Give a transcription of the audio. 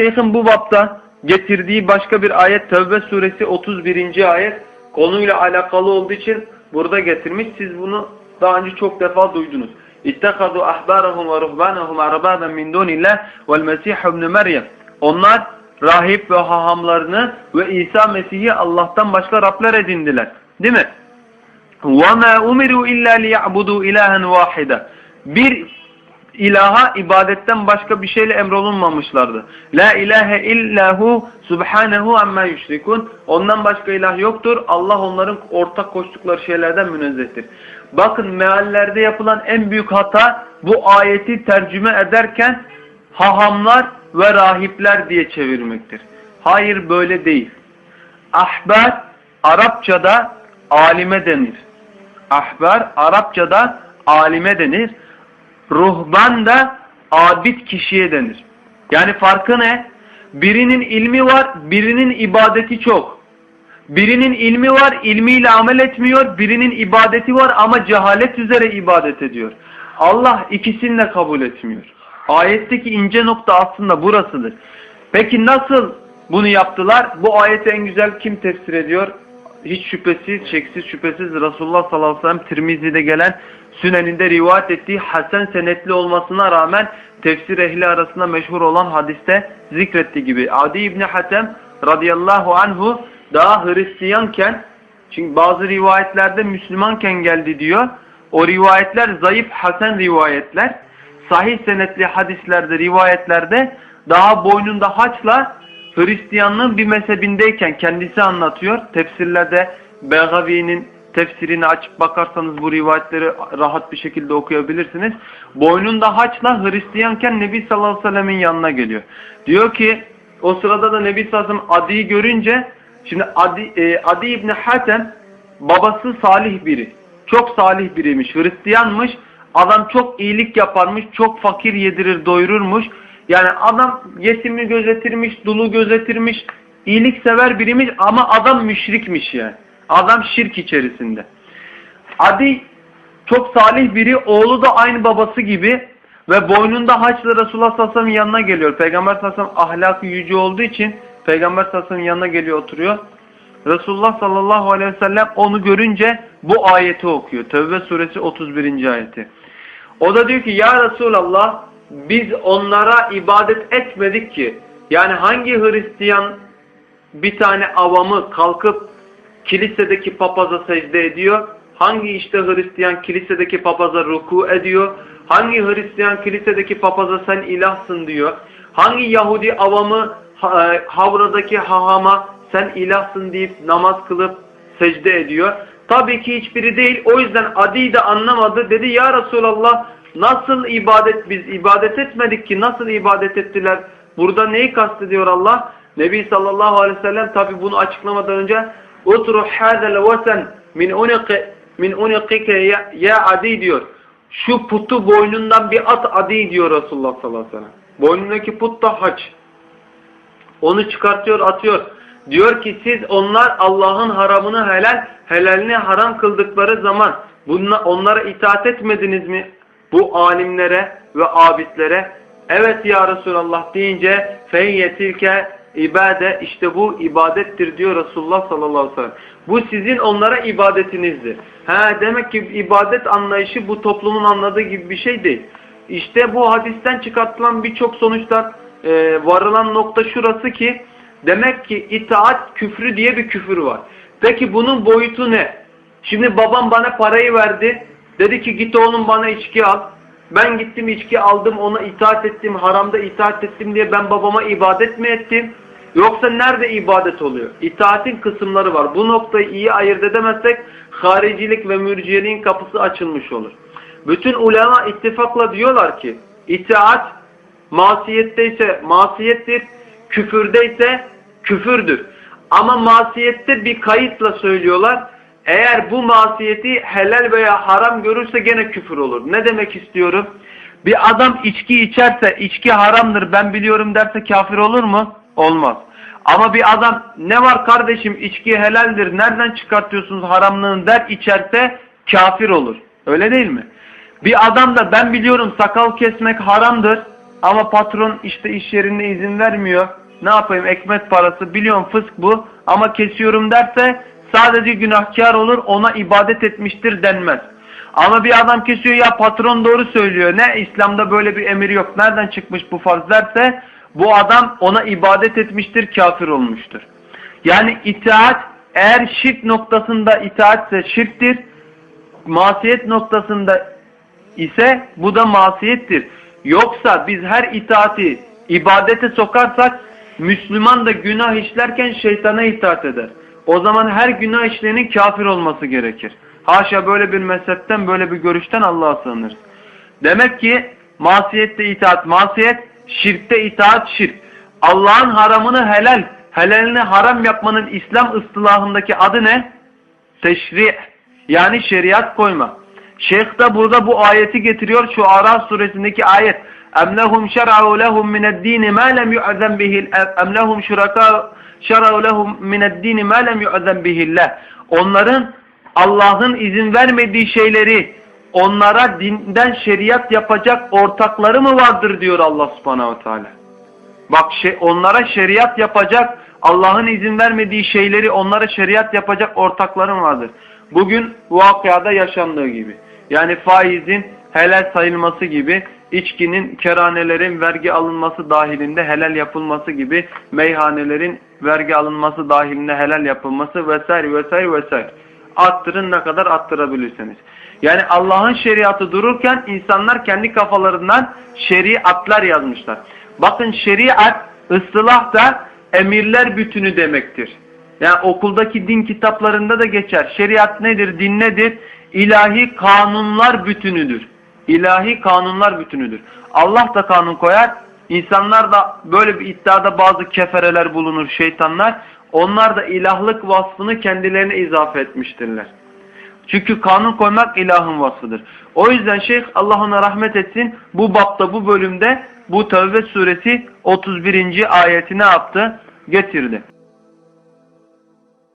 şeyhin bu bapta getirdiği başka bir ayet Tevbe suresi 31. ayet konuyla alakalı olduğu için burada getirmiş. Siz bunu daha önce çok defa duydunuz. İttekadu ahbarahum ve ruhbanahum arbaben min dunillah vel mesih ibn Meryem. Onlar rahip ve hahamlarını ve İsa Mesih'i Allah'tan başka Rabler edindiler. Değil mi? وَمَا اُمِرُوا اِلَّا لِيَعْبُدُوا اِلَٰهًا وَاحِدًا Bir ilaha ibadetten başka bir şeyle emrolunmamışlardı. La ilahe illahu subhanehu amma yüşrikun. Ondan başka ilah yoktur. Allah onların ortak koştukları şeylerden münezzehtir. Bakın meallerde yapılan en büyük hata bu ayeti tercüme ederken hahamlar ve rahipler diye çevirmektir. Hayır böyle değil. Ahbar Arapçada alime denir. Ahbar Arapçada alime denir. Ruhban da abid kişiye denir. Yani farkı ne? Birinin ilmi var, birinin ibadeti çok. Birinin ilmi var, ilmiyle amel etmiyor. Birinin ibadeti var ama cehalet üzere ibadet ediyor. Allah ikisini de kabul etmiyor. Ayetteki ince nokta aslında burasıdır. Peki nasıl bunu yaptılar? Bu ayeti en güzel kim tefsir ediyor? Hiç şüphesiz, şeksiz şüphesiz Resulullah sallallahu aleyhi ve sellem Tirmizi'de gelen Sünen'inde rivayet ettiği Hasan senetli olmasına rağmen tefsir ehli arasında meşhur olan hadiste zikrettiği gibi. Adi İbni Hatem radıyallahu anhu daha Hristiyanken çünkü bazı rivayetlerde Müslümanken geldi diyor. O rivayetler zayıf Hasan rivayetler. Sahih senetli hadislerde, rivayetlerde daha boynunda haçla Hristiyanlığın bir mezhebindeyken kendisi anlatıyor. Tefsirlerde Begavi'nin tefsirini açıp bakarsanız bu rivayetleri rahat bir şekilde okuyabilirsiniz. Boynunda haçla Hristiyanken Nebi sallallahu aleyhi ve sellemin yanına geliyor. Diyor ki o sırada da Nebi sallallahu aleyhi ve sellem Adi'yi görünce şimdi Adi, e, Adi İbni Hatem babası salih biri. Çok salih biriymiş. Hristiyanmış. Adam çok iyilik yaparmış. Çok fakir yedirir doyururmuş. Yani adam yetimi gözetirmiş, dulu gözetirmiş, iyilik sever biriymiş ama adam müşrikmiş yani. Adam şirk içerisinde. Adi çok salih biri, oğlu da aynı babası gibi ve boynunda haçla Resulullah sellem'in yanına geliyor. Peygamber sellem ahlakı yüce olduğu için Peygamber sellem'in yanına geliyor oturuyor. Resulullah sallallahu aleyhi ve sellem onu görünce bu ayeti okuyor. Tevbe suresi 31. ayeti. O da diyor ki ya Resulallah biz onlara ibadet etmedik ki. Yani hangi Hristiyan bir tane avamı kalkıp kilisedeki papaza secde ediyor? Hangi işte Hristiyan kilisedeki papaza ruku ediyor? Hangi Hristiyan kilisedeki papaza sen ilahsın diyor? Hangi Yahudi avamı ha- havradaki hahama sen ilahsın deyip namaz kılıp secde ediyor? Tabii ki hiçbiri değil. O yüzden Adi de anlamadı. Dedi ya Resulallah nasıl ibadet biz ibadet etmedik ki nasıl ibadet ettiler? Burada neyi kastediyor Allah? Nebi sallallahu aleyhi ve sellem tabi bunu açıklamadan önce Utruh hâzel vesen min uniqi min uniqike ya, ya adi diyor. Şu putu boynundan bir at adi diyor Resulullah sallallahu aleyhi ve sellem. Boynundaki put da haç. Onu çıkartıyor atıyor. Diyor ki siz onlar Allah'ın haramını helal, helalini haram kıldıkları zaman bunla, onlara itaat etmediniz mi? Bu alimlere ve abidlere evet ya Resulallah deyince feyyetilke ibade işte bu ibadettir diyor Resulullah sallallahu aleyhi ve sellem. Bu sizin onlara ibadetinizdir. Ha demek ki ibadet anlayışı bu toplumun anladığı gibi bir şey değil. İşte bu hadisten çıkartılan birçok sonuçlar e, varılan nokta şurası ki demek ki itaat küfrü diye bir küfür var. Peki bunun boyutu ne? Şimdi babam bana parayı verdi. Dedi ki git oğlum bana içki al. Ben gittim içki aldım ona itaat ettim. Haramda itaat ettim diye ben babama ibadet mi ettim? Yoksa nerede ibadet oluyor? İtaatin kısımları var. Bu noktayı iyi ayırt edemezsek haricilik ve mürciyeliğin kapısı açılmış olur. Bütün ulema ittifakla diyorlar ki itaat masiyetteyse masiyettir, küfürdeyse küfürdür. Ama masiyette bir kayıtla söylüyorlar. Eğer bu masiyeti helal veya haram görürse gene küfür olur. Ne demek istiyorum? Bir adam içki içerse içki haramdır ben biliyorum derse kafir olur mu? Olmaz. Ama bir adam ne var kardeşim içki helaldir nereden çıkartıyorsunuz haramlığını der içerse kafir olur. Öyle değil mi? Bir adam da ben biliyorum sakal kesmek haramdır. ama patron işte iş yerinde izin vermiyor. Ne yapayım ekmek parası biliyorum fısk bu ama kesiyorum derse sadece günahkar olur ona ibadet etmiştir denmez. Ama bir adam kesiyor ya patron doğru söylüyor. Ne İslam'da böyle bir emir yok. Nereden çıkmış bu farz bu adam ona ibadet etmiştir, kafir olmuştur. Yani itaat eğer şirk noktasında itaatse şirktir. Masiyet noktasında ise bu da masiyettir. Yoksa biz her itaati ibadete sokarsak Müslüman da günah işlerken şeytana itaat eder O zaman her günah işleyenin kafir olması gerekir. Haşa böyle bir mezhepten böyle bir görüşten Allah'a sığınırız. Demek ki masiyette itaat masiyet, şirkte itaat şirk. Allah'ın haramını helal, helalini haram yapmanın İslam ıstılahındaki adı ne? Teşri' yani şeriat koyma. Şeyh de burada bu ayeti getiriyor şu Araf suresindeki ayet. اَمْ لَهُمْ شَرَعُوا لَهُمْ مِنَ الدِّينِ مَا لَمْ يُعْذَنْ بِهِ اَمْ لَهُمْ شُرَكَاءُ şer'u lehum mine'd-din ma lem yu'zen bihillah. Onların Allah'ın izin vermediği şeyleri onlara dinden şeriat yapacak ortakları mı vardır diyor Allah subhanahu teala. Bak şey, onlara şeriat yapacak Allah'ın izin vermediği şeyleri onlara şeriat yapacak ortakların vardır. Bugün vakıada yaşandığı gibi. Yani faizin helal sayılması gibi, içkinin, keranelerin vergi alınması dahilinde helal yapılması gibi, meyhanelerin vergi alınması dahilinde helal yapılması vesaire vesaire vesaire. Attırın ne kadar attırabilirsiniz. Yani Allah'ın şeriatı dururken insanlar kendi kafalarından şeriatlar yazmışlar. Bakın şeriat ıslah da emirler bütünü demektir. Yani okuldaki din kitaplarında da geçer. Şeriat nedir, din nedir? İlahi kanunlar bütünüdür. İlahi kanunlar bütünüdür. Allah da kanun koyar. İnsanlar da böyle bir iddiada bazı kefereler bulunur, şeytanlar. Onlar da ilahlık vasfını kendilerine izafe etmiştirler. Çünkü kanun koymak ilahın vasfıdır. O yüzden şeyh Allah ona rahmet etsin bu bapta bu bölümde bu Tevbe suresi 31. ayeti ne yaptı? Getirdi.